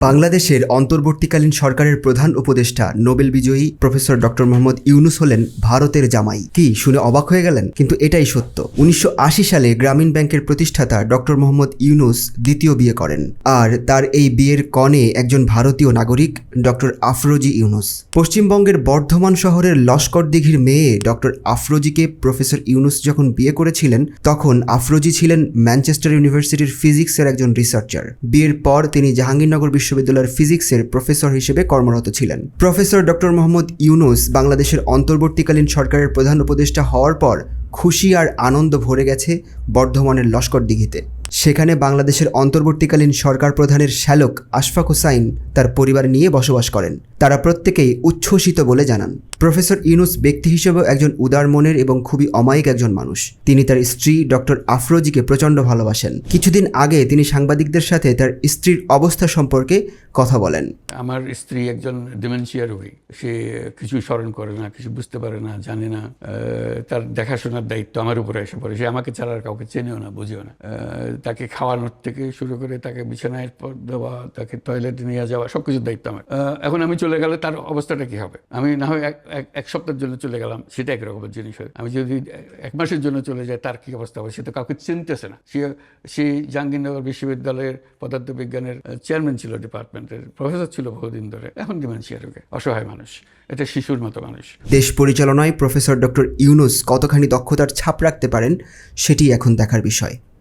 বাংলাদেশের অন্তর্বর্তীকালীন সরকারের প্রধান উপদেষ্টা, নোবেল বিজয়ী প্রফেসর ডক্টর মোহাম্মদ ইউনুস হলেন ভারতের জামাই। কি, শুনে অবাক হয়ে গেলেন? কিন্তু এটাই সত্য। উনিশশো আশি সালে গ্রামীণ ব্যাংকের প্রতিষ্ঠাতা ডক্টর মোহাম্মদ ইউনুস দ্বিতীয় বিয়ে করেন। আর তার এই বিয়ের কনে একজন ভারতীয় নাগরিক ডক্টর আফরোজি ইউনুস। পশ্চিমবঙ্গের বর্ধমান শহরের লস্কর দিঘির মেয়ে ডক্টর আফরোজিকে প্রফেসর ইউনুস যখন বিয়ে করেছিলেন, তখন আফরোজি ছিলেন ম্যানচেস্টার ইউনিভার্সিটির ফিজিক্সের একজন রিসার্চার। বিয়ের পর তিনি জাহাঙ্গীরনগর বিশ্ববিদ্যালয়ের ফিজিক্সের প্রফেসর হিসেবে কর্মরত ছিলেন। প্রফেসর ডক্টর মোহাম্মদ ইউনুস বাংলাদেশের অন্তর্বর্তীকালীন সরকারের প্রধান উপদেষ্টা হওয়ার পর খুশি আর আনন্দ ভরে গেছে বর্ধমানের লস্কর দিঘিতে। সেখানে বাংলাদেশের অন্তর্বর্তীকালীন সরকার প্রধানের শ্যালক আশফাক হোসাইন তার পরিবার নিয়ে বসবাস করেন। তারা প্রত্যেকেই উচ্ছ্বসিত বলে জানান। প্রফেসর ইউনুস ব্যক্তি হিসেবেও একজন উদার মনের এবং খুবই অমায়িক একজন মানুষ। তিনি তার স্ত্রী ডক্টর আফরোজিকে প্রচণ্ড ভালোবাসেন। কিছুদিন আগে তিনি সাংবাদিকদের সাথে তার স্ত্রীর অবস্থা সম্পর্কে কথা বলেন। আমার স্ত্রী একজন ডিমেনশিয়া রোগী। সে কিছু স্মরণ করে না, কিছু বুঝতে পারে না, জানে না। তার দেখাশোনার দায়িত্ব আমার উপরে এসে পড়ে। সে আমাকে ছাড়া কাউকে চেনেও না, বুঝেও না। তাকে খাওয়ানোর থেকে শুরু করে তাকে বিছানায় দেওয়া, তাকে টয়লেটে নিয়ে যাওয়া সব কিছুর দায়িত্ব আমার। এখন আমি চলে গেলে তার অবস্থাটা কি হবে? আমি না হয় এক- সপ্তাহের জন্য চলে গেলাম, সেটা একরকমের জিনিস হয়। আমি যদি এক মাসের জন্য চলে যাই, তার কি অবস্থা হবে? সে তো কাউকে চিনতেছে না। সে সে জাহাঙ্গীরনগর বিশ্ববিদ্যালয়ের পদার্থবিজ্ঞানের চেয়ারম্যান ছিল ডিপার্টমেন্টের প্রফেসর ছিল বহুদিন ধরে। এখন ডিমেনশিয়া রোগে, অসহায় মানুষ। এটা শিশুর মতো মানুষ। দেশ পরিচালনায় প্রফেসর ডক্টর ইউনুস কতখানি দক্ষতার ছাপ রাখতে পারেন, সেটি এখন দেখার বিষয়।